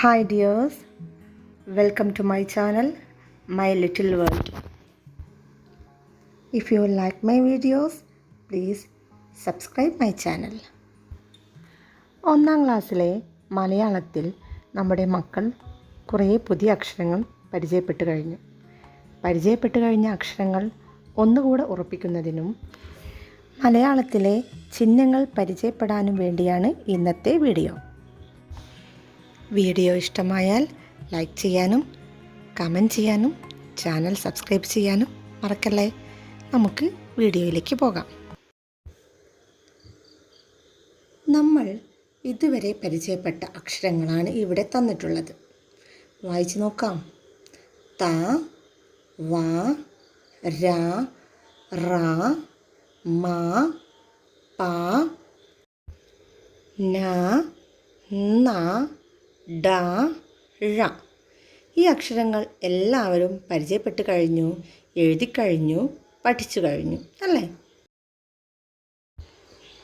Hi, dears welcome to my channel my little world if you like my videos please subscribe my channel ഒന്നാം ക്ലാസ്സിലെ മലയാളത്തിൽ നമ്മുടെ മക്കൾ കുറേ പുതിയ അക്ഷരങ്ങൾ പരിചയപ്പെട്ട് കഴിഞ്ഞു. പരിചയപ്പെട്ട് കഴിഞ്ഞ അക്ഷരങ്ങൾ ഒന്നുകൂടെ ഉറപ്പിക്കുന്നതിനും മലയാളത്തിലെ ചിഹ്നങ്ങൾ പരിചയപ്പെടാനും വേണ്ടിയാണ് ഇന്നത്തെ വീഡിയോ. വീഡിയോ ഇഷ്ടമായാൽ ലൈക്ക് ചെയ്യാനും കമന്റ് ചെയ്യാനും ചാനൽ സബ്സ്ക്രൈബ് ചെയ്യാനും മറക്കല്ലേ? നമുക്ക് വീഡിയോയിലേക്ക് പോകാം. നമ്മൾ ഇതുവരെ പരിചയപ്പെട്ട അക്ഷരങ്ങളാണ് ഇവിടെ തന്നിട്ടുള്ളത്. വായിച്ചു നോക്കാം. ത വ ര റ മ പ ന ന ഡ ഴ. ഈ അക്ഷരങ്ങൾ എല്ലാവരും പരിചയപ്പെട്ട് കഴിഞ്ഞു എഴുതിക്കഴിഞ്ഞു പഠിച്ചു കഴിഞ്ഞു അല്ലേ?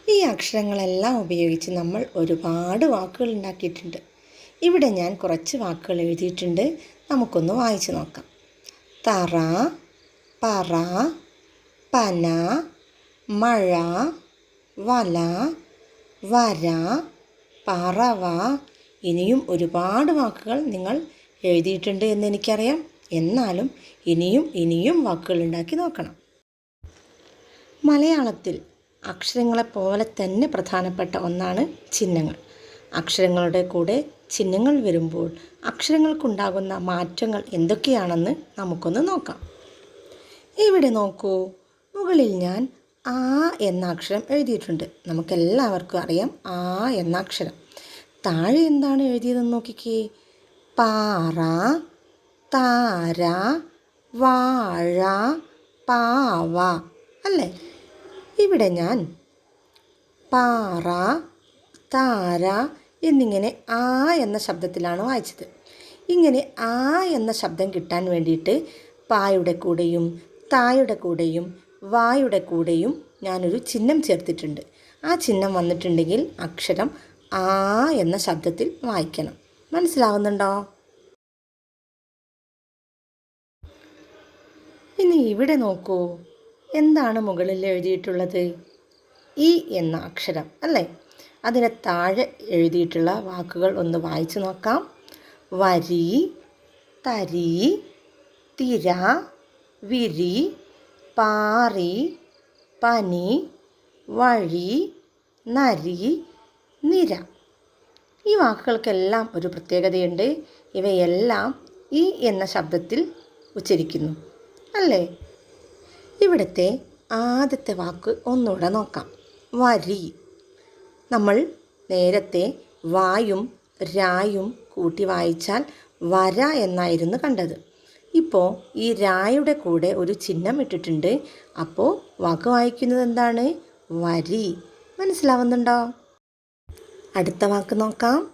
ഈ അക്ഷരങ്ങളെല്ലാം ഉപയോഗിച്ച് നമ്മൾ ഒരുപാട് വാക്കുകൾ ഉണ്ടാക്കിയിട്ടുണ്ട്. ഇവിടെ ഞാൻ കുറച്ച് വാക്കുകൾ എഴുതിയിട്ടുണ്ട്. നമുക്കൊന്ന് വായിച്ചു നോക്കാം. തറ പറ പന മഴ വല വര പറവ ഇനിയും ഒരുപാട് വാക്കുകൾ നിങ്ങൾ എഴുതിയിട്ടുണ്ട് എന്ന് എനിക്കറിയാം. എന്നാലും ഇനിയും ഇനിയും വാക്കുകൾ ഉണ്ടാക്കി നോക്കണം. മലയാളത്തിൽ അക്ഷരങ്ങളെപ്പോലെ തന്നെ പ്രധാനപ്പെട്ട ഒന്നാണ് ചിഹ്നങ്ങൾ. അക്ഷരങ്ങളുടെ കൂടെ ചിഹ്നങ്ങൾ വരുമ്പോൾ അക്ഷരങ്ങൾക്കുണ്ടാകുന്ന മാറ്റങ്ങൾ എന്തൊക്കെയാണെന്ന് നമുക്കൊന്ന് നോക്കാം. ഇവിടെ നോക്കൂ. മുകളിൽ ഞാൻ ആ എന്ന അക്ഷരം എഴുതിയിട്ടുണ്ട്. നമുക്കെല്ലാവർക്കും അറിയാം ആ എന്ന അക്ഷരം. താഴെ എന്താണ് എഴുതിയതെന്ന് നോക്കിക്കേ? പാറ താര വാഴ പാവ അല്ലേ? ഇവിടെ ഞാൻ പാറ താര എന്നിങ്ങനെ ആ എന്ന ശബ്ദത്തിലാണ് വായിച്ചത്. ഇങ്ങനെ ആ എന്ന ശബ്ദം കിട്ടാൻ വേണ്ടിയിട്ട് പായുടെ കൂടെയും തായുടെ കൂടെയും വായുടെ കൂടെയും ഞാനൊരു ചിഹ്നം ചേർത്തിട്ടുണ്ട്. ആ ചിഹ്നം വന്നിട്ടുണ്ടെങ്കിൽ അക്ഷരം ആ എന്ന ശബ്ദത്തിൽ വായിക്കണം. മനസ്സിലാവുന്നുണ്ടോ? ഇനി ഇവിടെ നോക്കൂ. എന്താണ് മുകളിൽ എഴുതിയിട്ടുള്ളത്? ഇ എന്ന അക്ഷരം അല്ലേ? അതിന് താഴെ എഴുതിയിട്ടുള്ള വാക്കുകൾ ഒന്ന് വായിച്ചു നോക്കാം. വരി തരി തിര വിരി പാറി പനി വഴി നരി നിര. ഈ വാക്കുകൾക്കെല്ലാം ഒരു പ്രത്യേകതയുണ്ട്. ഇവയെല്ലാം ഈ എന്ന ശബ്ദത്തിൽ ഉച്ചരിക്കുന്നു. അല്ലേ? ഇവിടുത്തെ ആദ്യത്തെ വാക്ക് ഒന്നുകൂടെ നോക്കാം. വരി. നമ്മൾ നേരത്തെ വായും രായും കൂട്ടി വായിച്ചാൽ വര എന്നായിരുന്നു കണ്ടത്. ഇപ്പോൾ ഈ രായുടെ കൂടെ ഒരു ചിഹ്നം ഇട്ടിട്ടുണ്ട്. അപ്പോൾ വാക്ക് വായിക്കുന്നത് എന്താണ്? വരി. മനസ്സിലാവുന്നുണ്ടോ? അടുത്ത വാക്ക് നോക്കാം.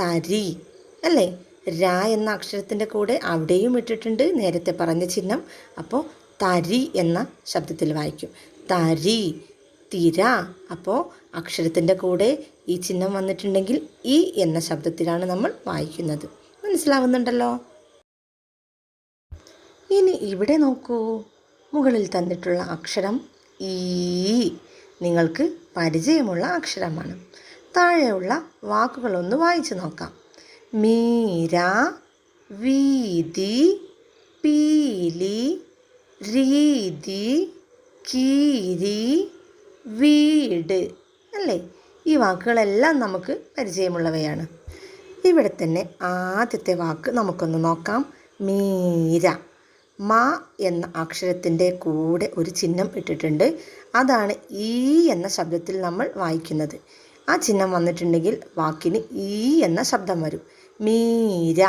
തരി അല്ലേ? ര എന്ന അക്ഷരത്തിന്റെ കൂടെ അവിടെയും ഇട്ടിട്ടുണ്ട്. നേരത്തെ പറഞ്ഞ ചിഹ്നം. അപ്പോൾ തരി എന്ന ശബ്ദത്തിൽ വായിക്കും. തരി തിര. അപ്പോൾ അക്ഷരത്തിന്റെ കൂടെ ഈ ചിഹ്നം വന്നിട്ടുണ്ടെങ്കിൽ ഇ എന്ന ശബ്ദത്തിലാണ് നമ്മൾ വായിക്കുന്നത്. മനസ്സിലാവുന്നുണ്ടല്ലോ? ഇനി ഇവിടെ നോക്കൂ. മുകളിൽ തന്നിട്ടുള്ള അക്ഷരം ഈ. നിങ്ങൾക്ക് പരിചയമുള്ള അക്ഷരമാണ്. താഴെയുള്ള വാക്കുകളൊന്ന് വായിച്ചു നോക്കാം. മീര വീതി പീലി രീതി കീരി വീട്. അല്ലേ? ഈ വാക്കുകളെല്ലാം നമുക്ക് പരിചയമുള്ളവയാണ്. ഇവിടെ തന്നെ ആദ്യത്തെ വാക്ക് നമുക്കൊന്ന് നോക്കാം. മീര. മ എന്ന അക്ഷരത്തിന്റെ കൂടെ ഒരു ചിഹ്നം ഇട്ടിട്ടുണ്ട്. അതാണ് ഈ എന്ന ശബ്ദത്തിൽ നമ്മൾ വായിക്കുന്നത്. ആ ചിഹ്നം വന്നിട്ടുണ്ടെങ്കിൽ വാക്കിന് ഈ എന്ന ശബ്ദം വരും. മീര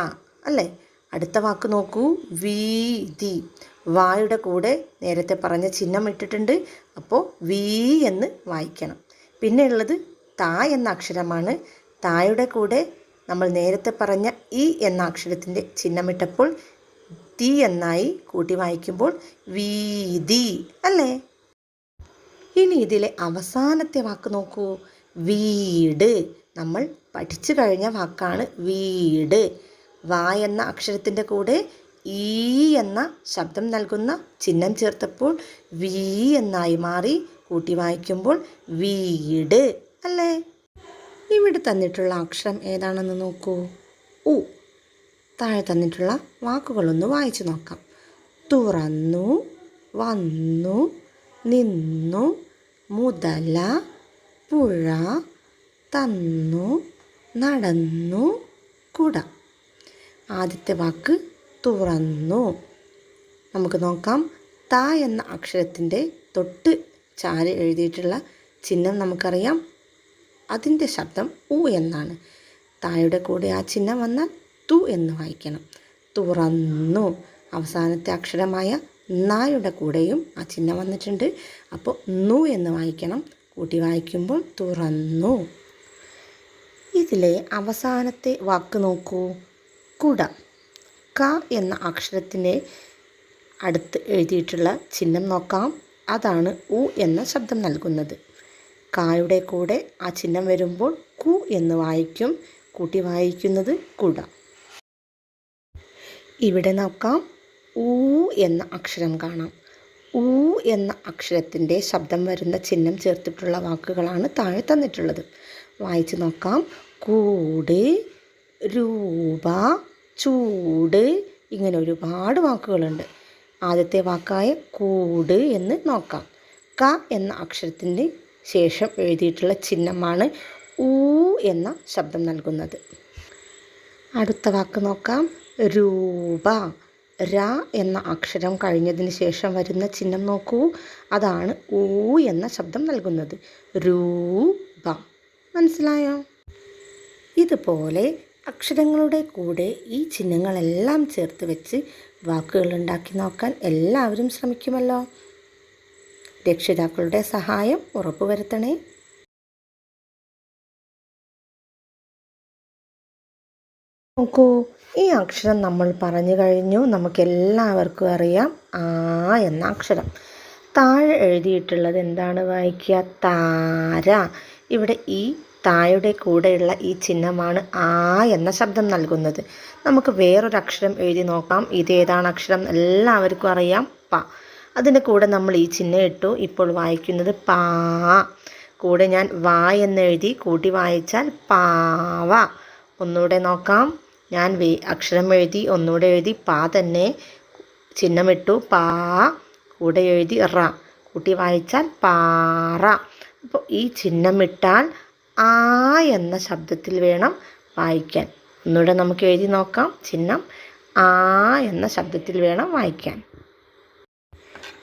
അല്ലേ? അടുത്ത വാക്ക് നോക്കൂ. വീതി. വായുടെ കൂടെ നേരത്തെ പറഞ്ഞ ചിഹ്നം ഇട്ടിട്ടുണ്ട്. അപ്പോൾ വീ എന്ന് വായിക്കണം. പിന്നെ ഉള്ളത് താ എന്ന അക്ഷരമാണ്. തായുടെ കൂടെ നമ്മൾ നേരത്തെ പറഞ്ഞ ഇ എന്ന അക്ഷരത്തിന്റെ ചിഹ്നമിട്ടപ്പോൾ തി എന്നായി കൂട്ടി വായിക്കുമ്പോൾ വീതി അല്ലേ? ഇനി ഇതിലെ അവസാനത്തെ വാക്ക് നോക്കൂ. വീട്. നമ്മൾ പഠിച്ചു കഴിഞ്ഞ വാക്കാണ് വീട്. വ എന്ന അക്ഷരത്തിന്റെ കൂടെ ഈ എന്ന ശബ്ദം നൽകുന്ന ചിഹ്നം ചേർത്തപ്പോൾ വീ എന്നായി മാറി കൂട്ടി വായിക്കുമ്പോൾ വീട് അല്ലേ? ഇവിടെ തന്നിട്ടുള്ള അക്ഷരം ഏതാണെന്ന് നോക്കൂ. ഉ. താഴെ തന്നിട്ടുള്ള വാക്കുകളൊന്ന് വായിച്ചു നോക്കാം. തുറന്നു വന്നു നിന്നു മുതല പുഴ തന്നു നടന്നു കുട. ആദ്യത്തെ വാക്ക് തുറന്നു. നമുക്ക് നോക്കാം. ത എന്ന അക്ഷരത്തിന്റെ തൊട്ട് ചാരി എഴുതിയിട്ടുള്ള ചിഹ്നം നമുക്കറിയാം. അതിന്റെ ശബ്ദം ഉ എന്നാണ്. തായുടെ കൂടെ ആ ചിഹ്നം വന്നാൽ തു എന്ന് വായിക്കണം. തുറന്നു. അവസാനത്തെ അക്ഷരമായ നായുടെ കൂടെയും ആ ചിഹ്നം വന്നിട്ടുണ്ട്. അപ്പോൾ നു എന്ന് വായിക്കണം. കൂട്ടി വായിക്കുമ്പോൾ തുറന്നു. ഇതിലെ അവസാനത്തെ വാക്ക് നോക്കൂ. കുട. ക എന്ന അക്ഷരത്തിന്റെ അടുത്ത് എഴുതിയിട്ടുള്ള ചിഹ്നം നോക്കാം. അതാണ് ഉ എന്ന ശബ്ദം നൽകുന്നത്. കായുടെ കൂടെ ആ ചിഹ്നം വരുമ്പോൾ കു എന്ന് വായിക്കും. കൂട്ടി വായിക്കുന്നത് കുട. ഇവിടെ നോക്കാം. ഊ എന്ന അക്ഷരം കാണാം. ഊ എന്ന അക്ഷരത്തിന്റെ ശബ്ദം വരുന്ന ചിഹ്നം ചേർത്തിട്ടുള്ള വാക്കുകളാണ് താഴെ തന്നിട്ടുള്ളത്. വായിച്ചു നോക്കാം. കൂട് രൂപ ചൂട് ഇങ്ങനെ ഒരുപാട് വാക്കുകളുണ്ട്. ആദ്യത്തെ വാക്കായ കൂട് എന്ന് നോക്കാം. ക എന്ന അക്ഷരത്തിന്റെ ശേഷം എഴുതിയിട്ടുള്ള ചിഹ്നമാണ് ഊ എന്ന ശബ്ദം നൽകുന്നത്. അടുത്ത വാക്ക് നോക്കാം. രൂപ. ര എന്ന അക്ഷരം കഴിഞ്ഞതിന് ശേഷം വരുന്ന ചിഹ്നം നോക്കൂ. അതാണ് ഊ എന്ന ശബ്ദം നൽകുന്നത്. രൂപ മനസ്സിലായോ? ഇതുപോലെ അക്ഷരങ്ങളുടെ കൂടെ ഈ ചിഹ്നങ്ങളെല്ലാം ചേർത്ത് വെച്ച് വാക്കുകൾ ഉണ്ടാക്കി നോക്കാൻ എല്ലാവരും ശ്രമിക്കുമല്ലോ. രക്ഷിതാക്കളുടെ സഹായം ഉറപ്പുവരുത്തണേ. നോക്കൂ. ഈ അക്ഷരം നമ്മൾ പറഞ്ഞു കഴിഞ്ഞു. നമുക്കെല്ലാവർക്കും അറിയാം. ആ എന്ന അക്ഷരം. താഴെ എഴുതിയിട്ടുള്ളത് എന്താണ് വായിക്കുക? താര. ഇവിടെ ഈ തായുടെ കൂടെയുള്ള ഈ ചിഹ്നമാണ് ആ എന്ന ശബ്ദം നൽകുന്നത്. നമുക്ക് വേറൊരു അക്ഷരം എഴുതി നോക്കാം. ഇതേതാണ് അക്ഷരം? എല്ലാവർക്കും അറിയാം. പ. അതിന്റെ കൂടെ നമ്മൾ ഈ ചിഹ്നം ഇട്ടു. ഇപ്പോൾ വായിക്കുന്നത് പാ. കൂടെ ഞാൻ വാ എന്ന് എഴുതി കൂട്ടി വായിച്ചാൽ പാവ. ഒന്നുകൂടെ നോക്കാം. ഞാൻ വേ അക്ഷരം എഴുതി ഒന്നുകൂടെ എഴുതി പാ തന്നെ ചിഹ്നമിട്ടു. പാ കൂടെ എഴുതി റ. കൂട്ടി വായിച്ചാൽ പാറ. അപ്പോൾ ഈ ചിഹ്നമിട്ടാൽ ആ എന്ന ശബ്ദത്തിൽ വേണം വായിക്കാൻ. ഒന്നുകൂടെ നമുക്ക് എഴുതി നോക്കാം. ചിഹ്നം ആ എന്ന ശബ്ദത്തിൽ വേണം വായിക്കാൻ.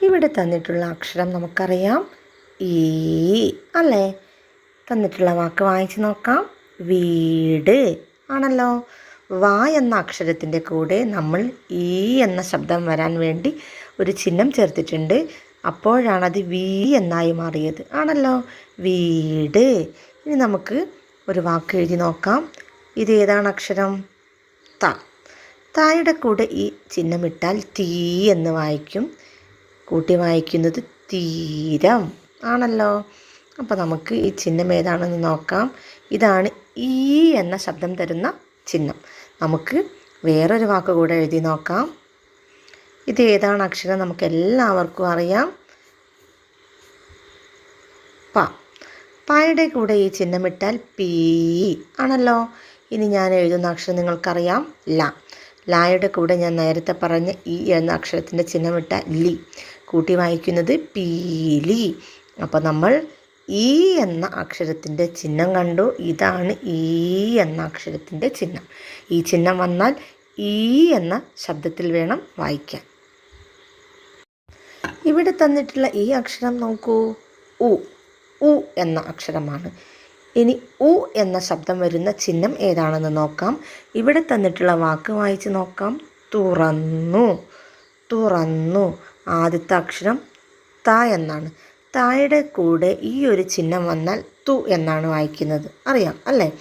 ഇവിടെ തന്നിട്ടുള്ള അക്ഷരം നമുക്കറിയാം. ഈ അല്ലേ? തന്നിട്ടുള്ള വാക്ക് വായിച്ച് നോക്കാം. വീട്. ആണല്ലോ. വാ എന്ന അക്ഷരത്തിന്റെ കൂടെ നമ്മൾ ഈ എന്ന ശബ്ദം വരാൻ വേണ്ടി ഒരു ചിഹ്നം ചേർത്തിട്ടുണ്ട്. അപ്പോഴാണത് വീ എന്നായി മാറിയത്. ആണല്ലോ? വീട്. ഇനി നമുക്ക് ഒരു വാക്ക് എഴുതി നോക്കാം. ഇത് ഏതാണ് അക്ഷരം? ത. തായുടെ കൂടെ ഈ ചിഹ്നമിട്ടാൽ തീ എന്ന് വായിക്കും. കൂട്ടി വായിക്കുന്നത് തീരം. ആണല്ലോ? അപ്പോൾ നമുക്ക് ഈ ചിഹ്നം ഏതാണെന്ന് നോക്കാം. ഇതാണ് ഈ എന്ന ശബ്ദം തരുന്ന ചിഹ്നം. നമുക്ക് വേറൊരു വാക്ക് കൂടെ എഴുതി നോക്കാം. ഇത് ഏതാണ് അക്ഷരം? നമുക്ക് എല്ലാവർക്കും അറിയാം. പ. പായുടെ കൂടെ ഈ ചിഹ്നമിട്ടാൽ പി ആണല്ലോ. ഇനി ഞാൻ എഴുതുന്ന അക്ഷരം നിങ്ങൾക്കറിയാം. ല. ലായുടെ കൂടെ ഞാൻ നേരത്തെ പറഞ്ഞ ഈ എന്ന അക്ഷരത്തിന്റെ ചിഹ്നമിട്ട ലി. കൂട്ടി വായിക്കുന്നത് പീലി. അപ്പോൾ നമ്മൾ ഈ എന്ന അക്ഷരത്തിന്റെ ചിഹ്നം കണ്ടു. ഇതാണ് ഈ എന്ന അക്ഷരത്തിന്റെ ചിഹ്നം. ഈ ചിഹ്നം വന്നാൽ ഈ എന്ന ശബ്ദത്തിൽ വേണം വായിക്കാൻ. ഇവിടെ തന്നിട്ടുള്ള ഈ അക്ഷരം നോക്കൂ. ഉ ഉ എന്ന അക്ഷരമാണ്. ഇനി ഉ എന്ന ശബ്ദം വരുന്ന ചിഹ്നം ഏതാണെന്ന് നോക്കാം. ഇവിടെ തന്നിട്ടുള്ള വാക്ക് വായിച്ച് നോക്കാം. തുറന്നു തുറന്നു. ആദ്യത്തെ അക്ഷരം ത എന്നാണ്. തായുടെ കൂടെ ഈ ഒരു ചിഹ്നം വന്നാൽ തു എന്നാണ് വായിക്കുന്നത്. അറിയാം അല്ലേ?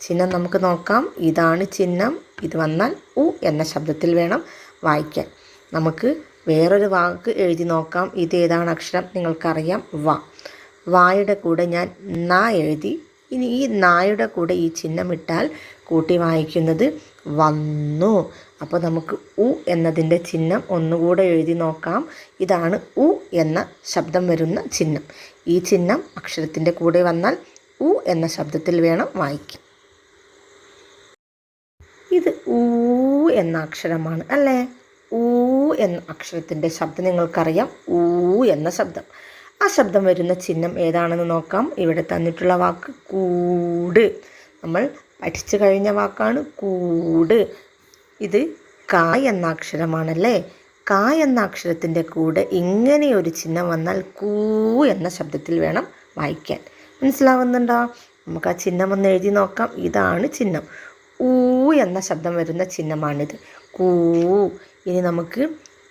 ചിഹ്നം നമുക്ക് നോക്കാം. ഇതാണ് ചിഹ്നം. ഇത് വന്നാൽ ഉ എന്ന ശബ്ദത്തിൽ വേണം വായിക്കാൻ. നമുക്ക് വേറൊരു വാക്ക് എഴുതി നോക്കാം. ഇത് ഏതാണ് അക്ഷരം? നിങ്ങൾക്കറിയാം. വ. വായുടെ കൂടെ ഞാൻ ന എഴുതി. ഇനി ഈ നായുടെ കൂടെ ഈ ചിഹ്നം ഇട്ടാൽ കൂട്ടി വായിക്കുന്നത് വന്നു. അപ്പോൾ നമുക്ക് ഉ എന്നതിന്റെ ചിഹ്നം ഒന്നുകൂടെ എഴുതി നോക്കാം. ഇതാണ് ഉ എന്ന ശബ്ദം വരുന്ന ചിഹ്നം. ഈ ചിഹ്നം അക്ഷരത്തിന്റെ കൂടെ വന്നാൽ ഉ എന്ന ശബ്ദത്തിൽ വേണം വായിക്കാൻ. ഇത് ഊ എന്ന അക്ഷരമാണ് അല്ലേ? ഊ എന്ന അക്ഷരത്തിന്റെ ശബ്ദം നിങ്ങൾക്കറിയാം. ഊ എന്ന ശബ്ദം. ആ ശബ്ദം വരുന്ന ചിഹ്നം ഏതാണെന്ന് നോക്കാം. ഇവിടെ തന്നിട്ടുള്ള വാക്ക് കൂട്. നമ്മൾ പഠിച്ചു കഴിഞ്ഞ വാക്കാണ് കൂട്. ഇത് കാ എന്ന അക്ഷരമാണല്ലേ? കാ എന്ന അക്ഷരത്തിന്റെ കൂടെ ഇങ്ങനെ ഒരു ചിഹ്നം വന്നാൽ കൂ എന്ന ശബ്ദത്തിൽ വേണം വായിക്കാൻ. മനസ്സിലാവുന്നുണ്ടോ? നമുക്ക് ആ ചിഹ്നം ഒന്ന് എഴുതി നോക്കാം. ഇതാണ് ചിഹ്നം. ഊ എന്ന ശബ്ദം വരുന്ന ചിഹ്നമാണിത്. കൂ. ഇനി നമുക്ക്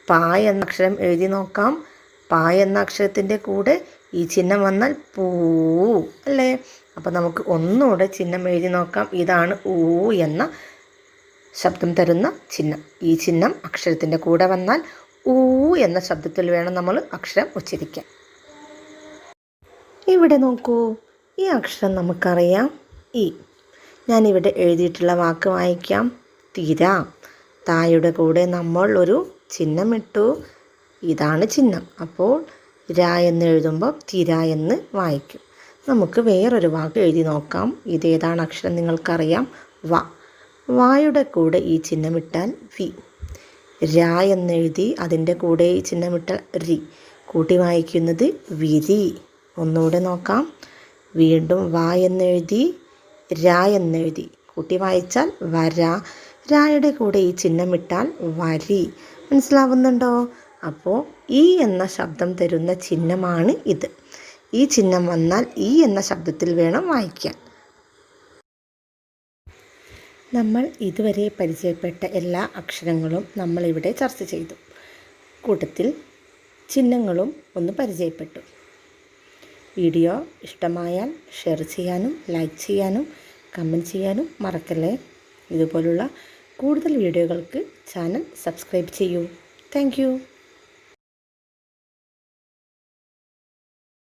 പ എന്ന അക്ഷരം എഴുതി നോക്കാം. പ എന്ന അക്ഷരത്തിന്റെ കൂടെ ഈ ചിഹ്നം വന്നാൽ പൂ അല്ലേ? അപ്പോൾ നമുക്ക് ഒന്നുകൂടെ ചിഹ്നം എഴുതി നോക്കാം. ഇതാണ് ഊ എന്ന ശബ്ദം തരുന്ന ചിഹ്നം. ഈ ചിഹ്നം അക്ഷരത്തിന്റെ കൂടെ വന്നാൽ ഊ എന്ന ശബ്ദത്തിൽ വേണം നമ്മൾ അക്ഷരം ഉച്ചരിക്കാൻ. ഇവിടെ നോക്കൂ. ഈ അക്ഷരം നമുക്കറിയാം ഈ ഞാനിവിടെ എഴുതിയിട്ടുള്ള വാക്ക് വായിക്കാം. തിര. തായുടെ കൂടെ നമ്മൾ ഒരു ചിഹ്നം ഇട്ടു. ഇതാണ് ചിഹ്നം. അപ്പോൾ ര എന്ന് എഴുതുമ്പോൾ തിര എന്ന് വായിക്കും. നമുക്ക് വേറൊരു വാക്ക് എഴുതി നോക്കാം. ഇതേതാണ് അക്ഷരം നിങ്ങൾക്കറിയാം. വ. വായുടെ കൂടെ ഈ ചിഹ്നമിട്ടാൽ വി. ര എന്നെഴുതി അതിന്റെ കൂടെ ഈ ചിഹ്നമിട്ടാൽ റി കൂട്ടി വായിക്കുന്നത് വിരി. ഒന്നുകൂടെ നോക്കാം. വീണ്ടും വ എന്നെഴുതി ര എന്നെഴുതി. കൂട്ടി വായിച്ചാൽ വര. രായുടെ കൂടെ ഈ ചിഹ്നമിട്ടാൽ വരി. മനസ്സിലാവുന്നുണ്ടോ? അപ്പോൾ ഈ എന്ന ശബ്ദം തരുന്ന ചിഹ്നമാണ് ഇത്. ഈ ചിഹ്നം വന്നാൽ ഈ എന്ന ശബ്ദത്തിൽ വേണം വായിക്കാൻ. നമ്മൾ ഇതുവരെ പരിചയപ്പെട്ട എല്ലാ അക്ഷരങ്ങളും നമ്മളിവിടെ ചർച്ച ചെയ്തു. കൂട്ടത്തിൽ ചിഹ്നങ്ങളും ഒന്ന് പരിചയപ്പെട്ടു. വീഡിയോ ഇഷ്ടമായാൽ ഷെയർ ചെയ്യാനും ലൈക്ക് ചെയ്യാനും കമന്റ് ചെയ്യാനും മറക്കല്ലേ? ഇതുപോലുള്ള കൂടുതൽ വീഡിയോകൾക്ക് ചാനൽ സബ്സ്ക്രൈബ് ചെയ്യൂ. താങ്ക്